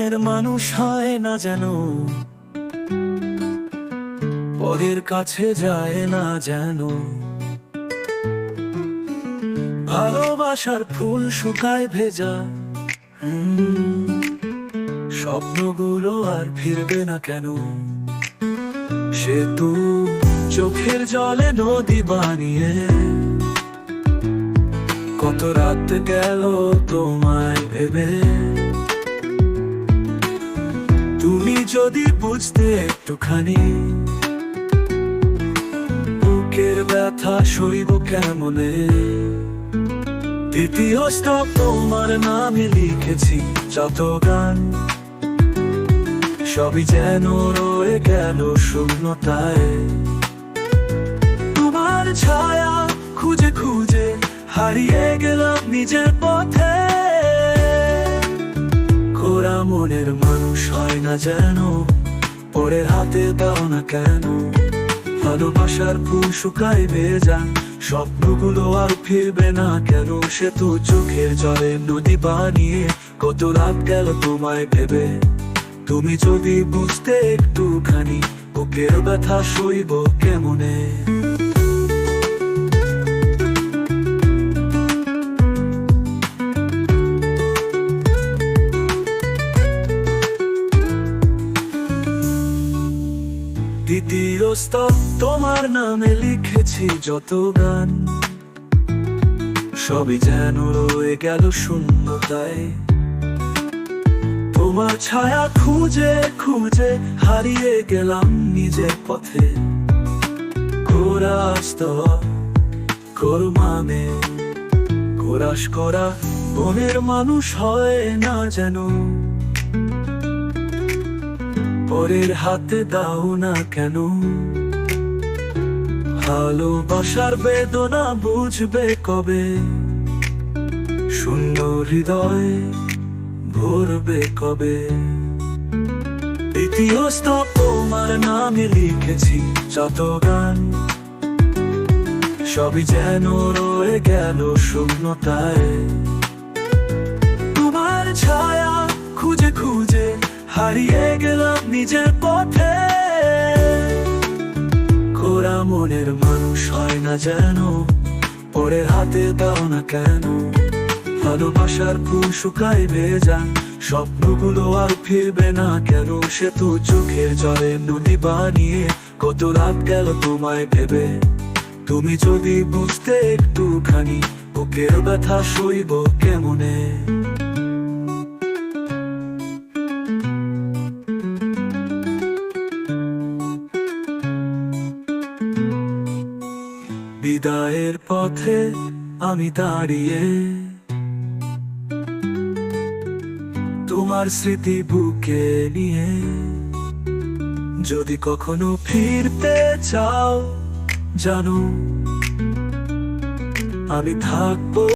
মানুষ হয় না যেন। পরের কাছে যায় না যেন। ভালোবাসার ফুল শুকায় ভেজা। স্বপ্নগুলো আর ফিরবে না কেন? সে তু চোখের জলে নদী বানিয়ে। কত রাত গেল তোমায় ভেবে। যদি বুঝতে একটুখানি বুকের ব্যথা সইব কেমনে? দ্বিতীয় স্টপ তোমার নামে লিখেছি যত গান সবই যেন রয়ে গেল শূন্যতায়। তোমার ছায়া খুঁজে খুঁজে হারিয়ে গেলাম নিজের পথে। মনের মানুষ হয় না যেন। পরের হাতে দাও না কেন। ভালোবাসার ফুল শুকায় ভেজা। স্বপ্নগুলো আর ফিরবে না কেন। সে তো চোখের জলে নদী বানিয়ে। কত রাত গেল তোমায় ভেবে। তুমি যদি বুঝতে একটুখানি, বুকের ব্যথা সইব কেমনে? স্তর তোমার নামে লিখেছি যত গান। সবই যেন রয়ে গেল শূন্যতায়। তোমার ছায়া খুঁজে খুঁজে হারিয়ে গেলাম নিজের পথে। কোরাস করমানে কোরাস করা বনের মানুষ হয় না যেন। পরের হাতে দাও না কেন? ভালোবাসার বেদনা বুঝবে কবে? সুন্দর হৃদয় ভরবে কবে? দ্বিতীয় স্তব তোমার নামে লিখেছি যত গান সবই যেন রয়ে গেল শূন্যতায়। তোমার খুঁজে হারিয়ে গেলাম নিজের পথে। খোরা মনের মানুষ হয় না যেন, পরে হাতে দাও না কেন। ভালোবাসার ফুল শুকায় ভেজা, স্বপ্নগুলো আর ফিরবে না কেন। সে তো চোখের জলে নদী বানিয়ে, কত রাত গেল তোমায় ভেবে। তুমি যদি বুঝতে একটুখানি, বুকের ব্যথা সইব কেমনে? বিদায়ের পথে আমি দাঁড়িয়ে তোমার স্মৃতি বুকে নিয়ে। যদি কখনো ফিরতে চাও, জানো, আমি থাকব